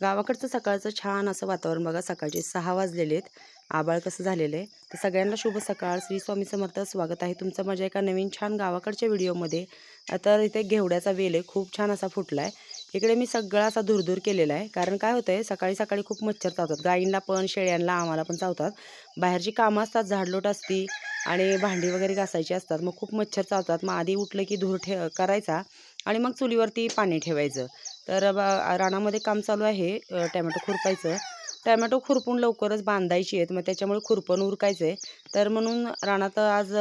गावाकडचं सकाळचं छान असं वातावरण बघा सकाळचे सहा वाजलेले आहेत आबाळ कसं झालेलं आहे? तर सगळ्यांना शुभ सकाळ. श्री स्वामी समर्थ स्वागत आहे तुमचं माझ्या एका नवीन छान गावाकडच्या व्हिडिओमध्ये. तर इथे घेवड्याचा वेल आहे खूप छान असा फुटला आहे इकडे मी सगळा असा धुरधूर केलेला आहे. कारण काय होतं आहे सकाळी सकाळी खूप मच्छर चावतात. गाईंना पण शेळ्यांना आम्हाला पण चावतात. बाहेरची कामं असतात झाडलोट असती आणि भांडी वगैरे घासायची असतात. मग खूप मच्छर चावतात. मग आधी उठलं की धूर ठे करायचा आणि मग चुलीवरती पाणी ठेवायचं. तर बा रानामध्ये काम चालू आहे टॅमॅटो खुरपायचं. टॅमॅटो खुरपून लवकरच बांधायची आहेत मग त्याच्यामुळे खुरपण उरकायचं आहे तर म्हणून रानात आज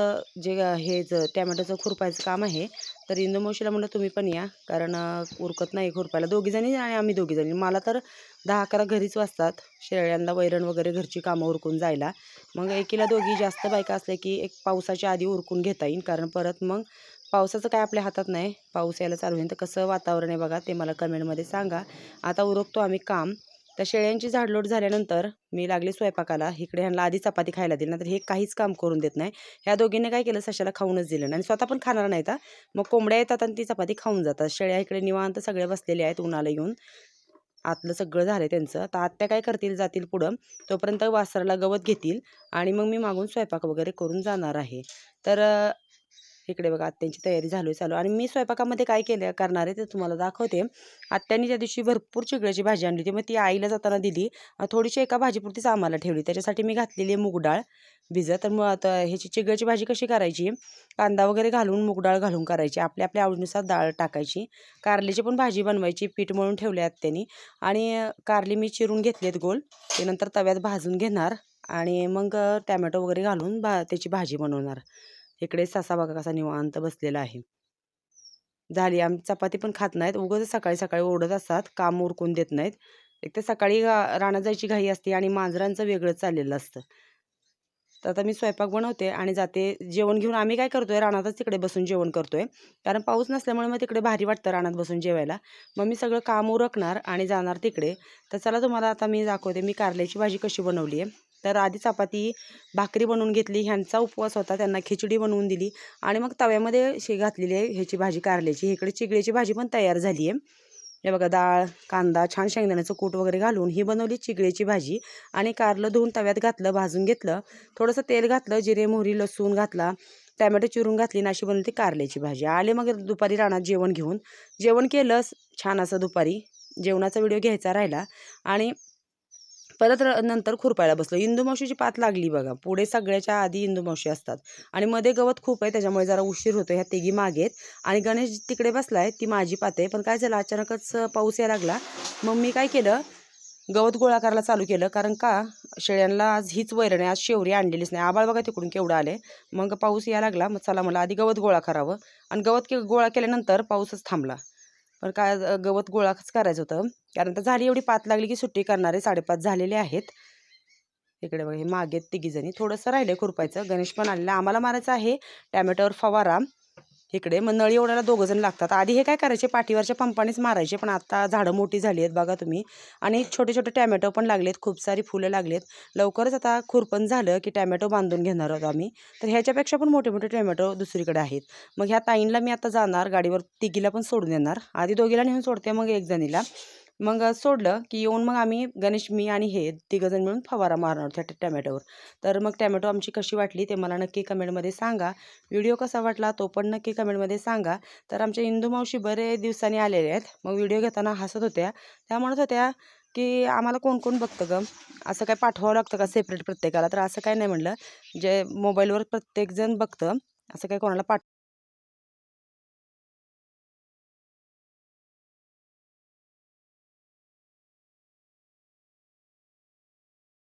जे हे ज टॅमॅटोचं खुरपायचं काम आहे तर इंदू म्हणलं तुम्ही पण या कारण उरकत नाही खुरपायला. दोघीजणी आणि आम्ही दोघीजणी. मला तर दहा अकरा घरीच वाजतात शेळ्यांना वैरण वगैरे घरची कामं उरकून जायला. मग एकीला दोघी जास्त बायका असल्या की एक पावसाच्या आधी उरकून घेता येईल कारण परत मग पावसाचं काय आपल्या हातात नाही. पाऊस यायला चालू होईल. तर कसं वातावरण आहे बघा ते मला कमेंटमध्ये सांगा. आता उरकतो आम्ही काम. तर शेळ्यांची झाडलोट झाल्यानंतर मी लागले स्वयंपाकाला. इकडे ह्यांना आधी चपाती खायला दिली. नंतर हे काहीच काम करून देत नाही. ह्या दोघींनी काय केलं? सशाला खाऊनच दिलं नाही. आणि स्वतः पण खाणार नाही तर मग कोंबड्या येतात आणि ती चपाती खाऊन जातात. शेळ्या इकडे निवांत सगळे बसलेले आहेत उन्हाला येऊन आतलं सगळं झालं त्यांचं. तर आत्या काय करतील? जातील पुढं. तोपर्यंत वासराला गवत घेतील. आणि मग मी मागून स्वयंपाक वगैरे करून जाणार आहे. तर इकडे बघा आत्यांची तयारी झाली आहे चालू. आणि मी स्वयंपाकामध्ये काय केलं करणार आहे ते तुम्हाला दाखवते. आत्यांनी त्या दिवशी भरपूर चिकळ्याची भाजी आणली होती मग ती आईला जाताना दिली. थोडीशी एका भाजीपुरतीच आम्हाला ठेवली. त्याच्यासाठी मी घातलेली आहे मूग डाळ भिजत. तर मग आता ह्याची चिगळ्याची भाजी कशी करायची? कांदा वगैरे घालून मूग डाळ घालून करायची. आपल्या आपल्या आवडीनुसार डाळ टाकायची. कारल्याची पण भाजी बनवायची पीठ मळून ठेवले आत्यांनी. आणि कारली मी चिरून घेतली आहेत गोल. ते नंतर तव्यात भाजून घेणार. आणि मग टॅमॅटो वगैरे घालून भा त्याची भाजी बनवणार. इकडे ससा बघा कसा निवांत बसलेला आहे. झाली आम चपाती पण खात नाहीत. उगाच सकाळी सकाळी ओढत असतात. काम उरकून देत नाहीत. एक तर सकाळी गा- रानात जायची घाई असते आणि मांजरांचं वेगळं चाललेलं असतं. तर आता मी स्वयंपाक बनवते आणि जाते जेवण घेऊन. आम्ही काय करतोय? रानातच तिकडे बसून जेवण करतोय. कारण पाऊस नसल्यामुळे मग तिकडे भारी वाटतं रानात बसून जेवायला. मग मी सगळं काम उरकणार आणि जाणार तिकडे. तर चला तुम्हाला आता मी दाखवते मी कारल्याची भाजी कशी बनवली आहे तर आधी चपाती भाकरी बनवून घेतली ह्यांचा उपवास होता त्यांना खिचडी बनवून दिली आणि मग तव्यामध्ये शे घातलेली आहे ह्याची भाजी कारल्याची. इकडे चिगळीची भाजी पण तयार झाली आहे. हे बघा डाळ कांदा छान शेंगदाण्याचं कूट वगैरे घालून ही बनवली चिगळीची भाजी आणि कारलं धुवून तव्यात घातलं भाजून घेतलं. थोडंसं तेल घातलं जिरे मोहरी लसूण घातला टॅमॅटो चिरून घातली आणि अशी बनवली ती कारल्याची भाजी. आले मग दुपारी रानात जेवण घेऊन. जेवण केलं छान असं दुपारी. जेवणाचा व्हिडिओ घ्यायचा राहिला आणि परत र नंतर खुरपायला बसलो. इंदूमावशीची पात लागली बघा. पुढे सगळ्याच्या आधी इंदूमावशी असतात. आणि मध्ये गवत खूप आहे त्याच्यामुळे जरा उशीर होतो ह्या तिघी मागे आहेत आणि गणेश तिकडे बसलाय ती माझी पात आहे. पण काय झालं अचानकच पाऊस यायला लागला. मग मी काय केलं गवत गोळा करायला चालू केलं. कारण का शेळ्यांना आज हीच वैरण आहे. आज शेवरी आणलेलीच नाही. आबाळ बघा तिकडून केवढं आले मग पाऊस यायला लागला. मग चला मला आधी गवत गोळा करावं. आणि गवत के गोळा केल्यानंतर पाऊसच थांबला. पण काय गवत गोळाच करायचं होतं. कारण तर झाली एवढी पात लागली की सुट्टी करणारे साडेपाच झालेले आहेत. इकडे बघा हे मागे आहेत तिघीजणी. थोडंसं राहिलं खुरपायचं. गणेश पण आलेलं आम्हाला मारायचं आहे टॅमॅटोवर फवारा. इकडे मग नळी ओढायला दोघं जण लागतात. आधी हे काय करायचे पाठीवरच्या पंपानेच मारायचे पण आता झाडं मोठी झाली आहेत बघा तुम्ही. आणि छोटे छोटे टॅमॅटो पण लागलेत खूप सारी फुलं लागलेत. लवकरच आता खुरपण झालं की टॅमॅटो बांधून घेणार आहोत आम्ही. तर ह्याच्यापेक्षा पण मोठे मोठे टॅमॅटो दुसरीकडे आहेत. मग ह्या ताईंला मी आता जाणार गाडीवर तिघीला पण सोडून येणार आधी दोघीला नेऊन सोडते मग एक जणीला. मग सोडलं की येऊन मग आम्ही गणेश मी आणि हे तिघंजण मिळून फवारा मारणार त्या टॅमॅटोवर. तर मग टॅमॅटो आमची कशी वाटली ते मला नक्की कमेंटमध्ये सांगा. व्हिडिओ कसा वाटला तो पण नक्की कमेंटमध्ये सांगा. तर आमच्या इंदू मावशी बरे दिवसांनी आलेले आहेत. मग व्हिडिओ घेताना हसत होत्या. त्या म्हणत होत्या की आम्हाला कोण कोण बघतं ग? असं काय पाठवावं लागतं का सेपरेट प्रत्येकाला? तर असं काय नाही म्हणलं. जे मोबाईलवर प्रत्येकजण बघतं असं काय कोणाला पाठ